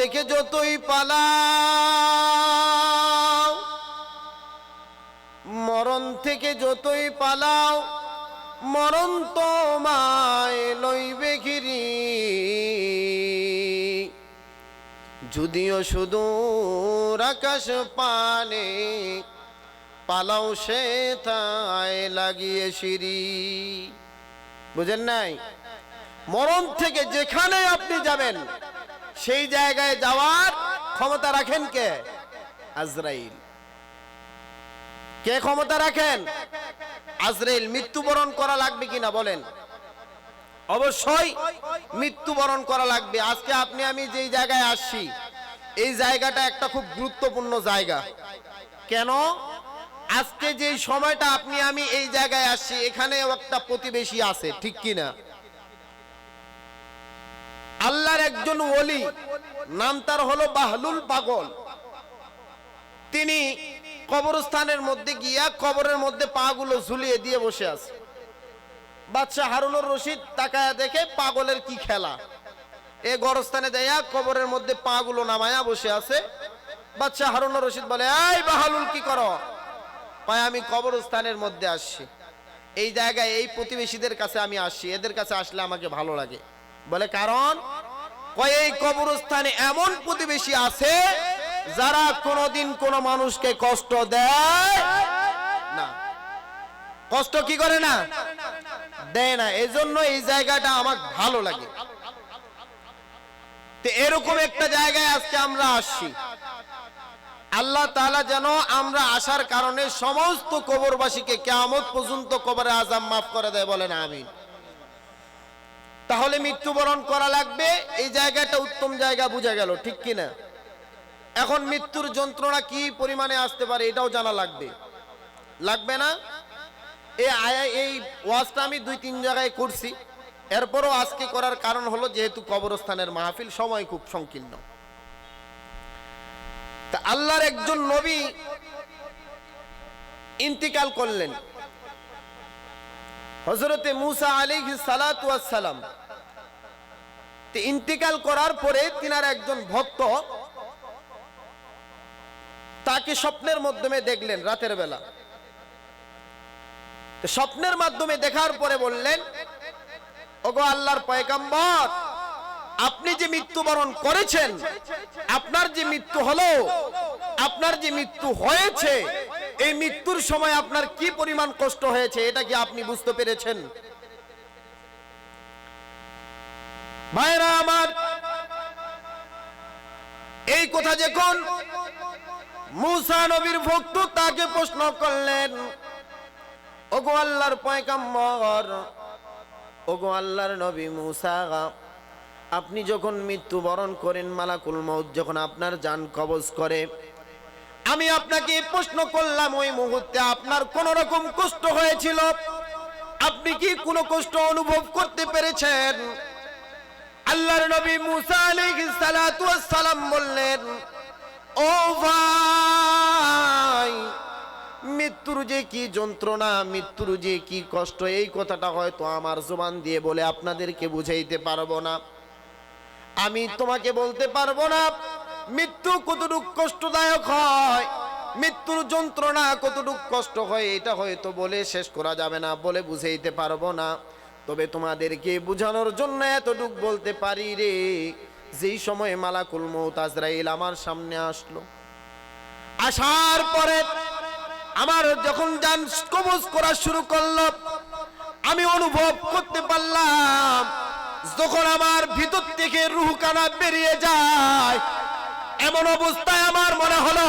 থেকে যতই পালাও, মরণ থেকে যতই পালাও, মরণ তোমায় লইবে ঘিরি। যদিও সুদূর আকাশ পানে পালাও সে তাই লাগিয়ে সিঁড়ি। বুঝেন নাই? মরণ থেকে যেখানে আপনি যাবেন সেই জায়গায় যাওয়ার ক্ষমতা রাখেন কে? আজরাইল। কে ক্ষমতা রাখেন? আজরাইল, মৃত্যুবরণ করা লাগবে কিনা বলেন? অবশ্যই মৃত্যুবরণ করা লাগবে। আজকে আপনি, আমি যেই জায়গায় আসছি, এই জায়গাটা একটা খুব গুরুত্বপূর্ণ জায়গা। কেন? আজকে যেই সময়টা আপনি, আমি এই জায়গায় আসছি এখানে একটা প্রতিবেশী আছে, ঠিক কিনা? আল্লাহর একজন ওলি, নাম তার হলো বাহলুল পাগল। তিনি কবরস্থানের মধ্যে গিয়া কবরের মধ্যে পাগুলো ঝুলিয়ে দিয়ে বসে আছে। বাদশাহ হারুনুর রশিদ তাকায়া দেখে পাগলের কি খেলা। এ গরস্থানে দেয়া কবরের মধ্যে পাগুলো নামায়া বসে আছে। বাদশাহ হারুনুর রশিদ বলে, এই বাহালুল, কি করো? কয়, আমি কবরস্থানের মধ্যে আসছি। এই জায়গায় এই প্রতিবেশীদের কাছে আমি আসছি। এদের কাছে আসলে আমাকে ভালো লাগে। বলে, কারণ কয়, এই কবরস্থানে এমন প্রতিবেশী আছে যারা কোনোদিন কোনো মানুষকে কষ্ট দেয় না। কষ্ট কি করে না? দেয় না। এজন্য এই জায়গাটা আমার ভালো লাগে। এরকম একটা জায়গায় আজকে আমরা আসছি। আল্লাহ তাআলা যেন আমরা আসার কারণে সমস্ত কবরবাসীকে কেয়ামত পর্যন্ত কবরে আজাম মাফ করে দেয় বলেন, আমিন। তাহলে মৃত্যুবরণ করা লাগবে। এই জায়গাটা উত্তম জায়গা বোঝা গেল, ঠিক কিনা? এখন মৃত্যুর যন্ত্রণা কি পরিমাণে আসতে পারে এটাও জানা লাগবে। লাগবে না? এই আয়া, এই ওয়াজটা আমি দুই তিন জায়গায় করছি। এরপরও আজকে করার কারণ হলো যেহেতু কবরস্থানের মাহফিল সময় খুব সংকীর্ণ। তা আল্লাহর একজন নবী ইন্তিকাল করলেন। হজরতে মুসা আলী সালাম ইন্তিকাল করার পরে তিনার একজন ভক্ত তাকে স্বপ্নের মাধ্যমে দেখলেন রাতের বেলা। স্বপ্নের মাধ্যমে দেখার পরে বললেন, ওগো আল্লাহর পয়গাম্বর, আপনি যে মৃত্যুবরণ করেছেন, আপনার যে মৃত্যু হলো, আপনার যে মৃত্যু হয়েছে এই মৃত্যুর সময় আপনার কি পরিমাণ কষ্ট হয়েছে এটা কি আপনি বুঝতে পেরেছেন? ভাইরা আমার, এই কথা যখন মুসা নবীর ভক্ত তাকে প্রশ্ন করলেন, ওগো আল্লাহর পয়গাম্বর, ওগো আল্লাহর নবী মুসা, আপনি যখন মৃত্যুবরণ করেন মালাকুল মৌত যখন আপনার যান কবজ করে আমি আপনাকে প্রশ্ন করলাম ওই মুহূর্তে আপনার কোন রকম কষ্ট হয়েছিল? আপনি কি কোনো কষ্ট অনুভব করতে পেরেছেন? আল্লাহর নবী মুসা আলাইহিস সালাতু সালাম বললেন, ও ভাই, মৃত্যুর যে কি যন্ত্রণা, মৃত্যুর যে কি কষ্ট, এই কথাটা হয়তো আমার জবান দিয়ে বলে আপনাদেরকে বুঝাইতে পারব না। আমি তোমাকে বলতে পারব না মৃত্যু কতটুক কষ্টদায়ক হয়? মৃত্যুর যন্ত্রণা কতটুক কষ্ট হয়, এটা হয়তো বলে শেষ করা যাবে না, বলে বুঝাইতে পারব না। তবে তোমাদেরকে বুঝানোর জন্য এতটুক বলতে পারি রে, যেই সময় মালাকুল মৌত আজরাইল আমার সামনে আসলো। আসার পরে আমার যখন যান কবজ করা শুরু করল, আমি অনুভব করতে পারলাম, যখন আমার ভিতর থেকে রুহ কানা বেরিয়ে যায় এমন অবস্থায় আমার মনে হলো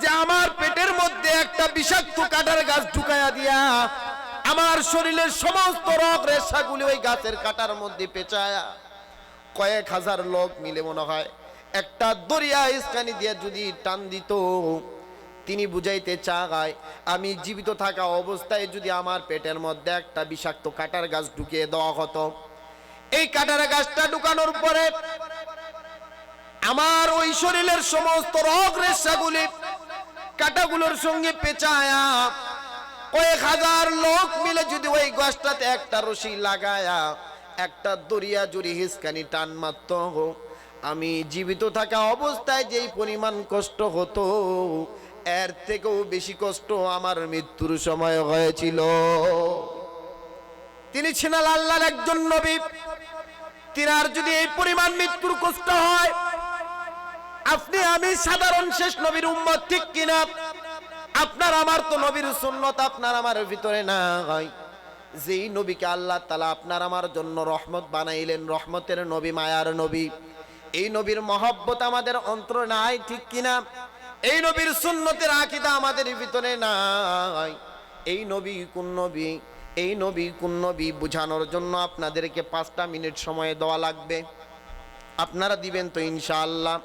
যে আমার পেটের মধ্যে একটা বিষাক্ত কাটার গাছ ঢুকাইয়া দিয়া আমার শরীরের সমস্ত রক রেশাগুলি ওই গাছের কাটার মধ্যে পেঁচায়া কয়েক হাজার লোক মিলে মনে হয় একটা দরিয়া ইস্কানি দিয়ে যদি টান দিত, তিনি বুঝাইতে চাগায় আমি জীবিত থাকা অবস্থায় যদি আমার পেটের মধ্যে একটা বিষাক্ত কাটার গাছ ঢুকিয়ে দেওয়া হতো। এই কাটার গাছটা ঢুকানোর পরে আমার ওই শরীরের সমস্ত রোগ রেশাগুলি কাটাগুলোর সঙ্গে পেঁচায়া কয়েক হাজার লোক মিলে যদি ওই গাছটাতে একটা রশি লাগায়া, একটা দরিয়া জুড়ি হিসকানি টান মারত, আমি জীবিত থাকা অবস্থায় যেই পরিমাণ কষ্ট হতো, এর থেকেও বেশি কষ্ট আমার মৃত্যুর সময় হয়েছিল। তিনি ছিলেন আল্লাহর একজন নবী। তিনার যদি এই পরিমাণ মৃত্যুর কষ্ট হয় আপনি আমি সাধারণ শেষ নবীর উম্মত, ঠিক কিনা? আপনার আমার তো নবীর সুন্নত আপনার আমার ভিতরে না হয়। যেই নবীকে আল্লাহ তালা আপনার আমার জন্য রহমত বানাইলেন, রহমতের নবী, মায়ার নবী। এই নবীর মহব্বত আমাদের অন্তর নাই, ঠিক কিনা? এই নবীর সুন্নতের আকিদা আমাদের ভিতরে নাই। এই নবী কোন নবী? এই নবী কোন নবী? বুঝানোর জন্য আপনাদেরকে পাঁচটা মিনিট সময় দেওয়া লাগবে। আপনারা দিবেন তো ইনশাআল্লাহ।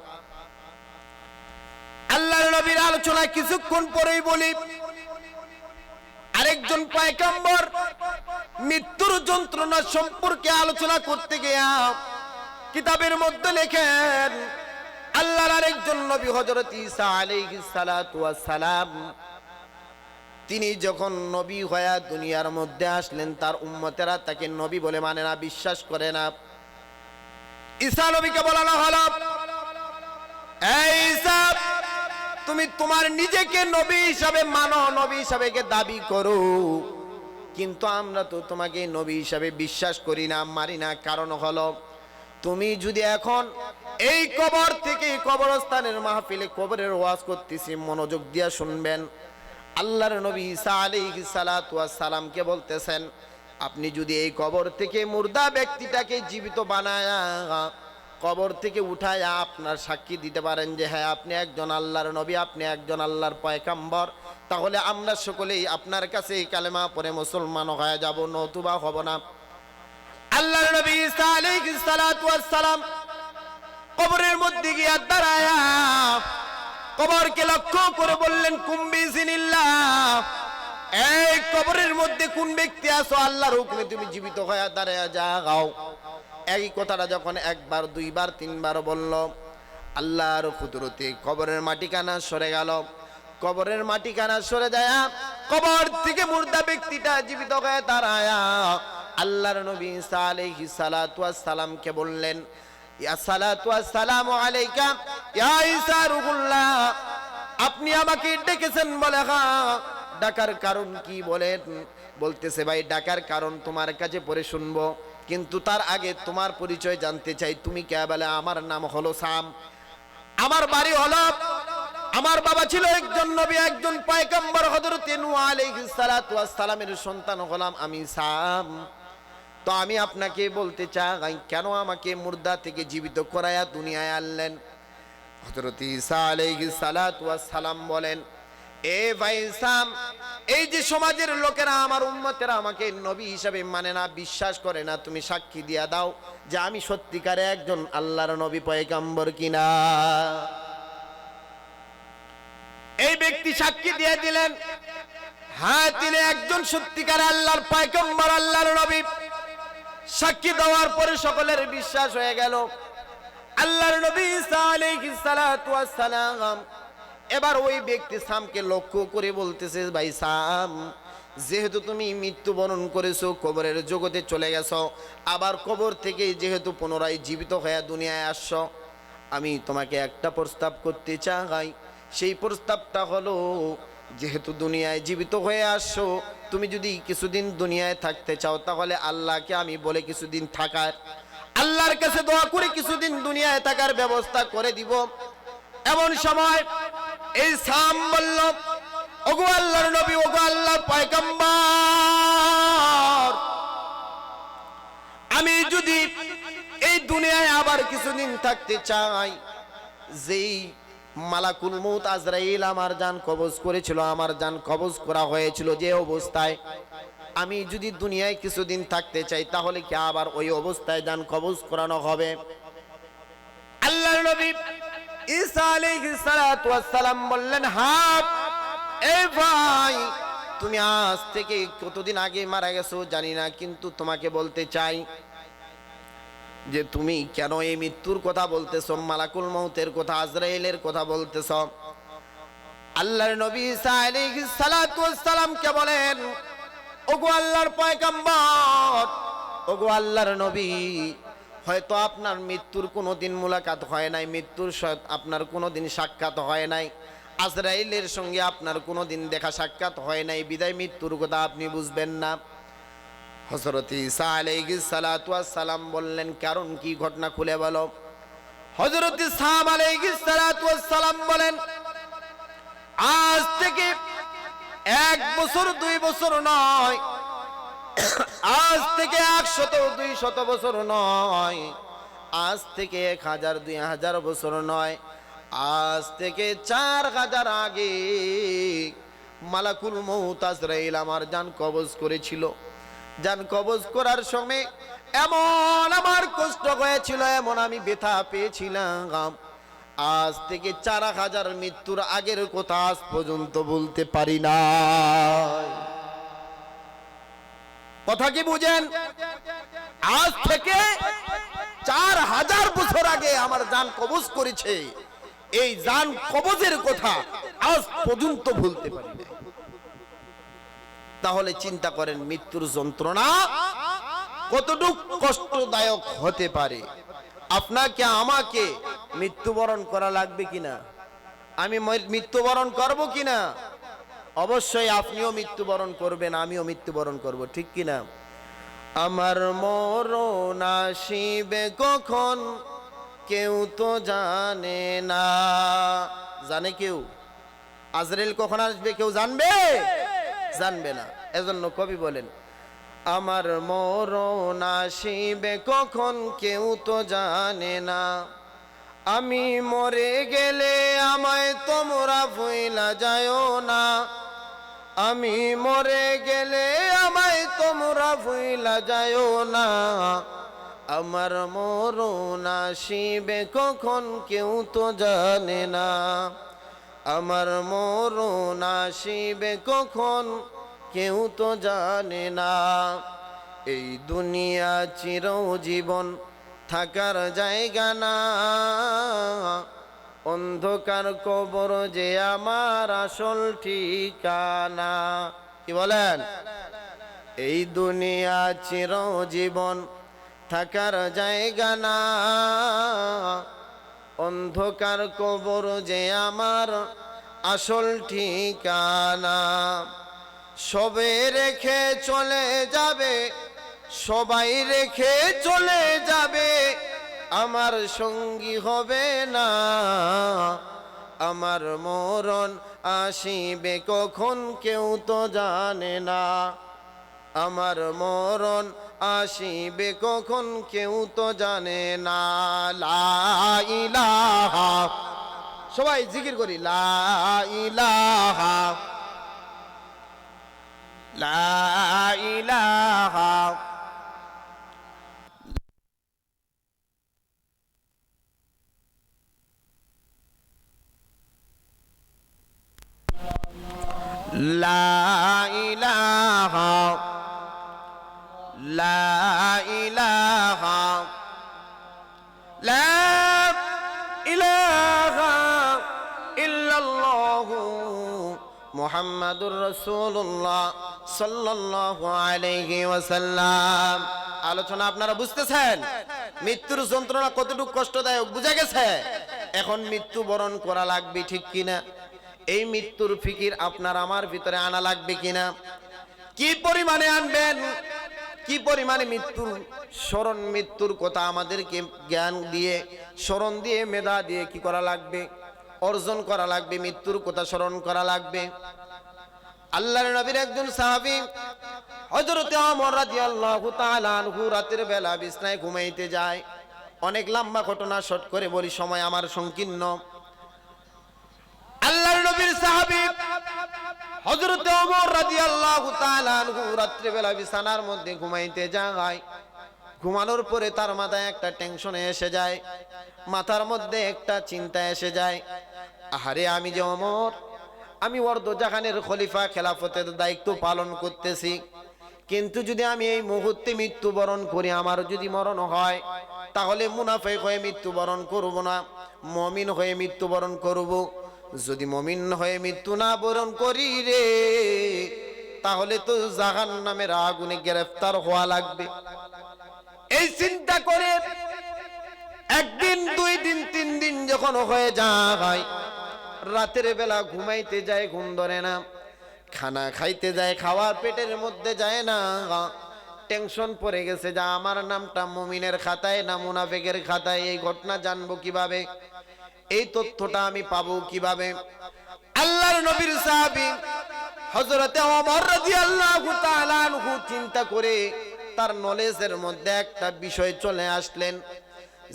আল্লাহর নবীর আলোচনায় কিছুক্ষণ পরেই বলি, আরেকজন পায়কাম্বর মৃত্যুর যন্ত্রণা সম্পর্কে আলোচনা করতে গিয়া কিতাবের মধ্যে লেখেন, আল্লাহর আরেকজন নবী হযরত ঈসা আলাইহিস সালাতু ওয়াস সালাম তিনি যখন নবী হয়ে দুনিয়ার মধ্যে আসলেন, তার উম্মতেরা তাকে নবী বলে মানে না, বিশ্বাস করে না। ঈসা নবীকে বলানো হলো, এই ঈসা তুমি তোমার নিজেকে নবী হিসাবে মানো, নবী হিসাবে দাবি করো? কিন্তু আমরা তো তোমাকে নবী হিসাবে বিশ্বাস করি না মারি না। কারণ হলো, তুমি যদি এখন এই কবর থেকে কবরস্থানের মাহফিলে কবরের ওয়াজ করতেছি, মনোযোগ দিয়া শুনবেন। আল্লাহর নবী ঈসা আলাইহিস সালাতু ওয়াস সালামকে বলতেছেন, আপনি যদি এই কবর থেকে মুর্দা ব্যক্তিটাকে জীবিত বানায়া কবর থেকে উঠায় আপনার সাক্ষী দিতে পারেন যে হ্যাঁ আপনি একজন আল্লাহর নবী, আপনি একজন আল্লাহর পয়কাম্বর তাহলে আমরা সকলেই আপনার কাছে এই কালেমা পরে মুসলমান হয়ে যাব, নতুবা হব না। আল্লাহর নবী সালাম কবরের মধ্যে গিয়ে দাঁড়ায়া কবরকে লক্ষ্য করে বললেন কুম্বি জিনিল্লাহ এই কবরের মধ্যে কোন ব্যক্তি আছো? আল্লাহর হুকুমে তুমি জীবিত হয়ে দাঁড়ায় যা যাও। এই কথাটা যখন একবার, দুইবার, তিনবার বলল, আল্লাহর কুদরতে কবরের মাটি কানা সরে গেল। কবরের মাটি কানা সরে যায় কবর থেকে মুর্দা ব্যক্তিটা জীবিত হয়ে দাঁড়ায়া। আল্লাহর নবী ঈসা আলাইহিস সালাতু ওয়াস সালামকে বললেন, ইয়া সালামু আলাইকা, ইয়া ঈসা রুহুল্লাহ, আপনি আমাকে ডেকেছেন বলে হ্যাঁ ডাকার কারণ কি বলেন? বলতেছে, ভাই, ডাকার কারণ তোমার কাছে পরে শুনব। কিন্তু তার আগে তোমার পরিচয় জানতে চাই। তুমি কে? বলে, আমার নাম হলো সাম। আমার বাড়ি হলো, আমার বাবা ছিল একজন নবী, একজন পয়গম্বর হযরত নূহ আলাইহিস সালাতু ওয়াস সালামের সন্তান হলাম আমি সাম। তো আমি আপনাকে বলতে চাই, কেন আমাকে মুর্দা থেকে জীবিত করায়া দুনিয়ায় আনলেন? হযরত ঈসা আলাইহিস সালাতু ওয়াস সালাম বলেন এ ভাই সাম, এই যে সমাজের লোকেরা আমার আমাকে নবী হিসাবে মানে না, বিশ্বাস করে না, তুমি সাক্ষী দিয়া দাও যে আমি সত্যিকারে একজন আল্লাহর নবী পয়গাম্বর কিনা। এই ব্যক্তি সাক্ষী দিয়ে দিলেন হ্যাঁ তিনি একজন সত্যিকার আল্লাহর পয়গম্বর, আল্লাহর নবী। সাক্ষী দেওয়ার পরে সকলের বিশ্বাস হয়ে গেল, আল্লাহর নবী সালাম এবার ওই ব্যক্তি সামকে লক্ষ্য করে বলতেছে, ভাই সাম, যেহেতু তুমি মৃত্যুবরণ করেছ, কবরের জগতে চলে গেছো, আবার কবর থেকে যেহেতু পুনরায় জীবিত হয়ে দুনিয়ায় আসছো, আমি তোমাকে একটা প্রস্তাব করতে চাই। সেই প্রস্তাবটা হলো, যেহেতু দুনিয়ায় জীবিত হয়ে আসছো, তুমি যদি কিছুদিন দুনিয়ায় থাকতে চাও, তাহলে আল্লাহকে আমি বলে কিছুদিন থাকার, আল্লাহর কাছে দোয়া করে কিছুদিন দুনিয়ায় থাকার ব্যবস্থা করে দিব। এমন সময় এই সাম বলল, ওগো আল্লাহর নবী, ওগো পয়গম্বর, আমি যদি এই দুনিয়ায় আবার কিছুদিন থাকতে চাই, যেই মালাকুল মৌত আজরাইল আমার জান কবজ করেছিল, আমার জান কবজ করা হয়েছিল যে অবস্থায়, আমি যদি দুনিয়ায় কিছুদিন থাকতে চাই, তাহলে কি আবার ওই অবস্থায় জান কবজ করানো হবে? আল্লাহর নবী ঈসা আলাইহিস সালাতু বললেন হ্যাঁ এ ভাই, তুমি আজ থেকে কতদিন আগে মারা গেছো জানি না, কিন্তু তোমাকে বলতে চাই যে তুমি কেন এই মৃত্যুর কথা বলতেছো, মালাকুল মৌতের কথা, আজরাইলের কথা বলতেছ? আল্লাহর নবী সালামকে বলেন, ওগো আল্লাহর পয়গম্বর, ওগো আল্লাহর নবী হয়তো আপনার মৃত্যুর কোনো দিন মোলাকাত হয় নাই, মৃত্যুর আপনার কোনো দিন সাক্ষাৎ হয় নাই। আজরাইলের সঙ্গে আপনার কোনো দিন দেখা সাক্ষাৎ হয় নাই, বিদায় মৃত্যুর কথা আপনি বুঝবেন না। হজরত ইসা ওয়াস সালাম বললেন, কারণ কি ঘটনা খুলে বলো? হজরত সালাতু ওয়াস সালাম বলেন, আজ থেকে এক বছর, দুই বছর নয় আজ থেকে একশত দুই শত বছর নয়। আজ থেকে এক হাজার, দুই হাজার বছর নয়। আজ থেকে চার হাজার আগে মালাকুল মৌত আজরাইল আমার জান কবজ করেছিল। জান কবজ করার সময় এমন আমার কষ্ট হয়েছিল, এমন আমি ব্যথা পেয়েছিলাম। আজ থেকে চার হাজার মৃত্যুর আগের কথা আজ পর্যন্ত বলতে পারি না কথা কি বুঝেন? আজ থেকে চার হাজার বছর আগে আমার জান কবজ করেছে। এই জান কবজের কথা আজ পর্যন্ত ভুলতে পারি তাহলে চিন্তা করেন, মৃত্যুর যন্ত্রণা কতটুক কষ্টদায়ক হতে পারে? আপনাকে, আমাকে মৃত্যুবরণ করা লাগবে কিনা? আমি মৃত্যুবরণ করব কিনা? অবশ্যই আপনিও মৃত্যুবরণ করবেন, আমিও মৃত্যুবরণ করব, ঠিক কিনা? আমার মরণ আসিবে কখন? কেউ তো জানে না। জানে কেউ? আজরেল কখন আসবে, কেউ জানবে? জানবে না। এজন্য কবি বলেন, আমার মরণ আসিবে কখন? কেউ তো জানে না। আমি মরে গেলে আমায় তোমরা ভুইলা যায়ও না। আমি মরে গেলে আমায় তোমরা ভুইলা যায়ও না। আমার মরণ আসিবে কখন কেউ তো জানে না। আমার মরণ আসিবে কখন কেউ তো জানে না। এই দুনিয়া চিরজীবন থাকার জায়গা না। অন্ধকার কবর যে আমার আসল ঠিকানা। কি বলেন? এই দুনিয়া চিরজীবন থাকার জায়গা না। অন্ধকার কবর যে আমার আসল ঠিকানা। সবে রেখে চলে যাবে, সবাই রেখে চলে যাবে। আমার সঙ্গী হবে না। আমার মরণ আসিবে কখন কেউ তো জানে না। আমার মরণ আসিবে কখন কেউ তো জানে না। লা ইলাহা। সবাই জিকির করি, লা ইলাহা। لا إله لا إله لا إله إلا الله محمد رسول الله صلى الله عليه وسلم আলোচনা আপনারা বুঝতেছেন মৃত্যুর যন্ত্রণা কতটুকু কষ্টদায়ক বুঝা গেছে এখন মৃত্যু বরণ করা লাগবে ঠিক কিনা এই মৃত্যুর ফিকির আপনার আমার ভিতরে আনা লাগবে কিনা? কি পরিমাণে আনবেন? কি পরিমাণে মৃত্যুর স্মরণ, মৃত্যুর কথা আমাদেরকে জ্ঞান দিয়ে, স্মরণ দিয়ে, মেধা দিয়ে কি করা লাগবে? অর্জন করা লাগবে, মৃত্যুর কথা স্মরণ করা লাগবে। আল্লাহর নবীর একজন সাহাবী হযরতে ওমর রাদিয়াল্লাহু তাআলা রাতের বেলা বিছনায় ঘুমাইতে যায়। অনেক লম্বা ঘটনা শর্ট করে বলি, সময় আমার সংকীর্ণ। নবীর সাহাবী হযরত ওমর রাদিয়াল্লাহু তাআলা আনহু রাত্রে বেলা বিছানার মধ্যে ঘুমাইতে যায়। ঘুমানোর পরে তার মাথায় একটা টেনশনে এসে যায়, মাথার মধ্যে একটা চিন্তা এসে যায়। আহারে, আমি যে ওমর, আমি অর্ধ জাহানের খলিফা, খেলাফতের দায়িত্ব পালন করতেছি। কিন্তু যদি আমি এই মুহূর্তে মৃত্যুবরণ করি, আমার যদি মরণ হয়, তাহলে মুনাফেক হয়ে মৃত্যুবরণ করব না, মমিন হয়ে মৃত্যুবরণ করব। যদি মমিন হয়ে মৃত্যু না বরণ করি রে, তাহলে তো জাহান নামের আগুনে গ্রেফতার হওয়া লাগবে। এই চিন্তা করে একদিন, দুই দিন, তিন দিন যখন হয়ে যায়, রাতের বেলা ঘুমাইতে যায়, ঘুম ধরে না, খানা খাইতে যায়, খাওয়ার পেটের মধ্যে যায় না, টেনশন পড়ে গেছে যা আমার নামটা মমিনের খাতায় না মুনাফেকের খাতায়, এই ঘটনা জানব কীভাবে? এই তথ্যটা আমি পাবো কীভাবে? আল্লাহর নবীর সাহাবী হযরতে ওমর রাদিয়াল্লাহু তাআলা আনহু চিন্তা করে তার নলেজের মধ্যে একটা বিষয় চলে আসলেন।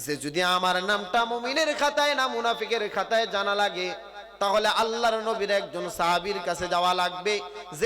যে যদি আমার নামটা মুমিনের খাতায় না মুনাফিকের খাতায় জানা লাগে, তাহলে আল্লাহর নবীর একজন সাহাবীর কাছে যাওয়া লাগবে। যে